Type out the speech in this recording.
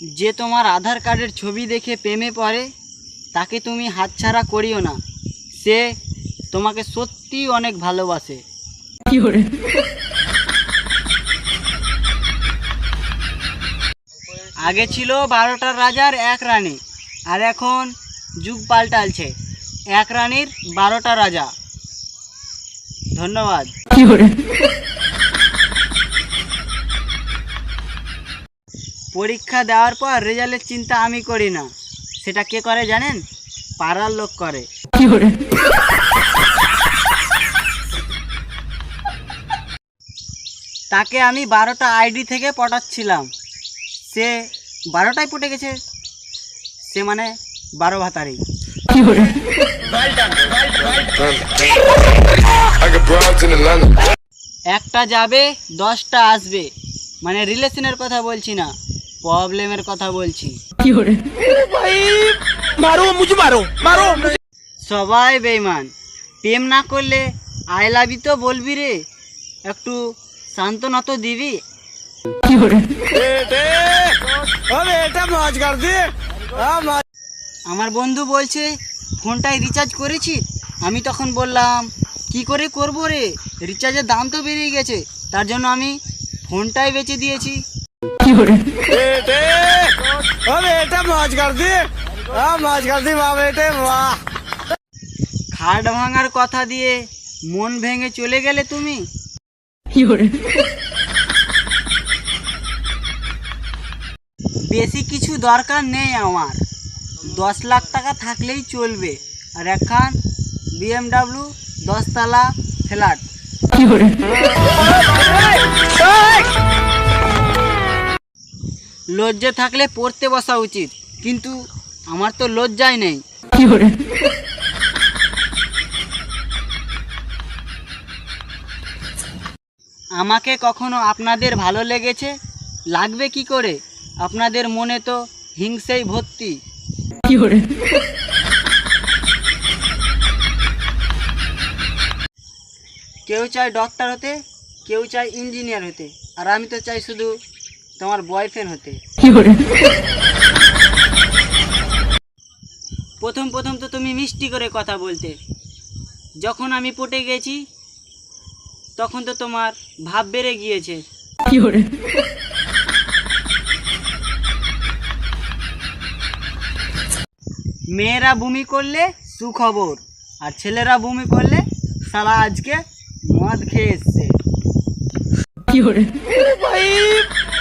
যে তোমার আধার কার্ডের ছবি দেখে প্রেমে পড়ে তাকে তুমি হাতছাড়া করিও না। সে তোমাকে সত্যি অনেক ভালোবাসে। আগে ছিল বারোটার রাজার এক রানী আর এখন যুগ পাল্টালছে। এক রানীর বারোটা রাজা। ধন্যবাদ। পরীক্ষা দেওয়ার পর রেজাল্টের চিন্তা আমি করি না। সেটা কে করে জানেন? পাড়ার লোক করে। তাকে আমি বারোটা আইডি থেকে পটাচ্ছিলাম। সে বারোটায় পটে গেছে। সে মানে বারো ভাতারি. একটা যাবে দশটা আসবে। মানে রিলেশনের কথা বলছি না। প্রবলেমের কথা বলছি। সবাই বেইমান প্রেম না করলে আই লাভ তো বলবি রে। একটু সান্ত্বনা তো দিবি। আমার বন্ধু বলছে ফোনটায় রিচার্জ করেছি। আমি তখন বললাম কি করে করব রে? রিচার্জের দাম তো বেরিয়ে গেছে। তার জন্য আমি ফোনটাই বেঁচে দিয়েছি। बेटे ओ बेटा मौज कर दी हाँ मौज कर दी वाह बेटे वाह খাট ভাঙার কথা দিয়ে মন ভেঙে চলে গেলে তুমি বেশি কিছু দরকার নেই আমার দশ লাখ টাকা থাকলেই চলবে আর একখান বিএমডাব্লিউ দশতলা ফ্ল্যাট লজ্জা থাকলে পড়তে বসা উচিত, কিন্তু আমার তো লজ্জাই নেই। আমাকে কখনো আপনাদের ভালো লেগেছে? লাগবে কি করে? আপনাদের মনে তো হিংসেই ভর্তি। কেউ চায় ডক্টর হতে, কেউ চায় ইঞ্জিনিয়ার হতে, আর আমি তো চাই শুধু তোমার বয়ফ্রেন্ড হতে। প্রথম প্রথম তো তুমি মিষ্টি করে কথা বলতে। যখন আমি পটে গেছি তখন তো তোমার ভাব বেড়ে গিয়েছে। মেয়েরা বমি করলে সুখবর আর ছেলেরা বমি করলে সারা আজকে মদ খেয়ে এসছে। भाई